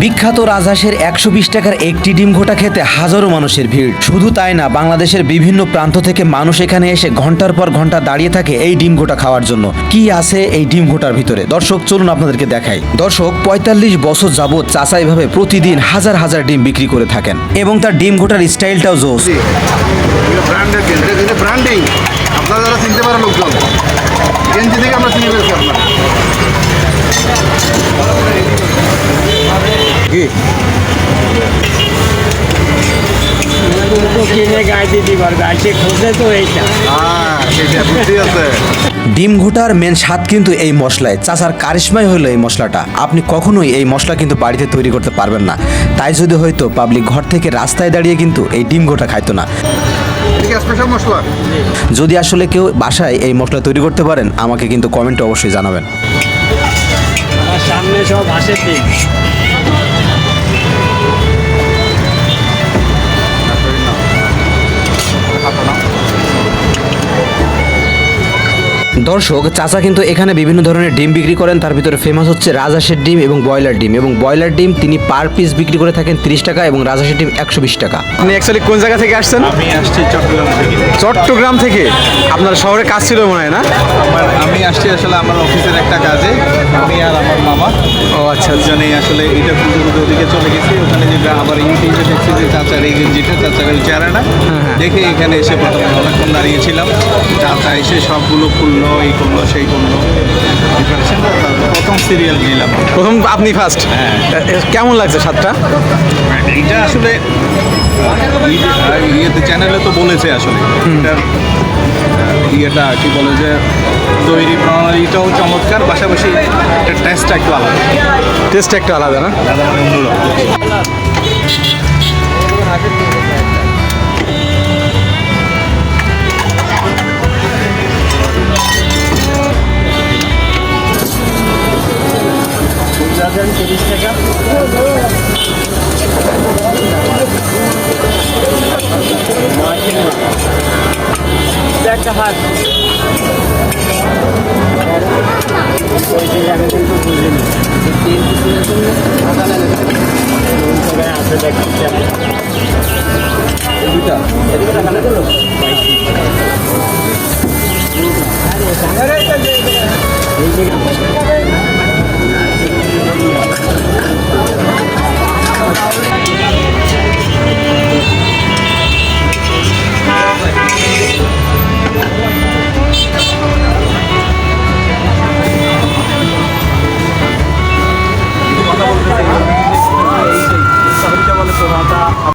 বিখ্যাত রাজহাঁসের একশো বিশ টাকার একটি ডিম ঘোটা খেতে হাজারো মানুষের ভিড়। শুধু তাই না, বাংলাদেশের বিভিন্ন প্রান্ত থেকে মানুষ এখানে এসে ঘণ্টার পর ঘণ্টা দাঁড়িয়ে থাকে এই ডিম ঘোটা খাওয়ার জন্য। কি আছে এই ডিম ঘোটার ভিতরে? দর্শক, চলুন আপনাদেরকে দেখাই। দর্শক, পঁয়তাল্লিশ বছর যাবৎ চাচা এভাবে প্রতিদিন হাজার হাজার ডিম বিক্রি করে থাকেন। এবং তার ডিম ঘোটার স্টাইলটাও জোস। আপনারা চিনতে পারেন কি হ্যাঁ সেটা বুদ্ধি আছে। ডিম ঘোটার মেন স্বাদ কিন্তু এই মশলায়। চাচার কারিশমাই হলো এই মশলাটা। আপনি কখনোই এই মশলা কিন্তু বাড়িতে তৈরি করতে পারবেন না। তাই যদি হয়তো পাবলিক ঘর থেকে রাস্তায় দাঁড়িয়ে কিন্তু এই ডিম ঘোটা খাইতো না। যদি আসলে কেউ বাসায় এই মশলা তৈরি করতে পারেন আমাকে কিন্তু কমেন্টে অবশ্যই জানাবেন। আমার সব হাসের দর্শক চাচা কিন্তু এখানে বিভিন্ন ধরনের ডিম বিক্রি করেন। তার ভিতরে ফেমাস হচ্ছে রাজহাঁসের ডিম এবং ব্রয়লার ডিম। এবং ব্রয়লার ডিম তিনি পার পিস বিক্রি করে থাকেন তিরিশ টাকা এবং রাজহাঁসের ডিম একশো বিশ টাকা। আপনি অ্যাকচুয়ালি কোন জায়গা থেকে আসছেন? আমি আসছি চট্টগ্রাম থেকে। চট্টগ্রাম থেকে? আপনার শহরে কাজ ছিল মনে হয় না? আমি আসছি আসলে আমার অফিসের একটা কাজে। আর আমার মামা। ও আচ্ছা দুজনেই আসলে এটা খুঁজে খুঁজে ওদিকে চলে গেছি। ওখানে যেটা আবার ইউটিউবে দেখছি যে চাচার এই গেঞ্জিটা চাচার ওই চেহারাটা দেখে এখানে এসে প্রথমে অনেকক্ষণ দাঁড়িয়েছিলাম। চাচা এসে সবগুলো খুললো এই করল সেই করল। প্রথম সিরিয়াল নিলাম। প্রথম আপনি ফার্স্ট হ্যাঁ। কেমন লাগছে স্বাদটা? এইটা আসলে ইয়েতে চ্যানেলে তো বলেছে আসলে। এটার ইয়েটা কি বলে যে তৈরি প্রণালীটাও চমৎকার পাশাপাশি এটার টেস্টটা একটু আলাদা। টেস্টটা একটু আলাদা না? টাকা ওই দিকে আমি কিন্তু বুঝিনি তিন পিসের জন্য কোন জায়গায় আছে দেখছি আমি দুটা এদিকে টাকা না এই যে とまた。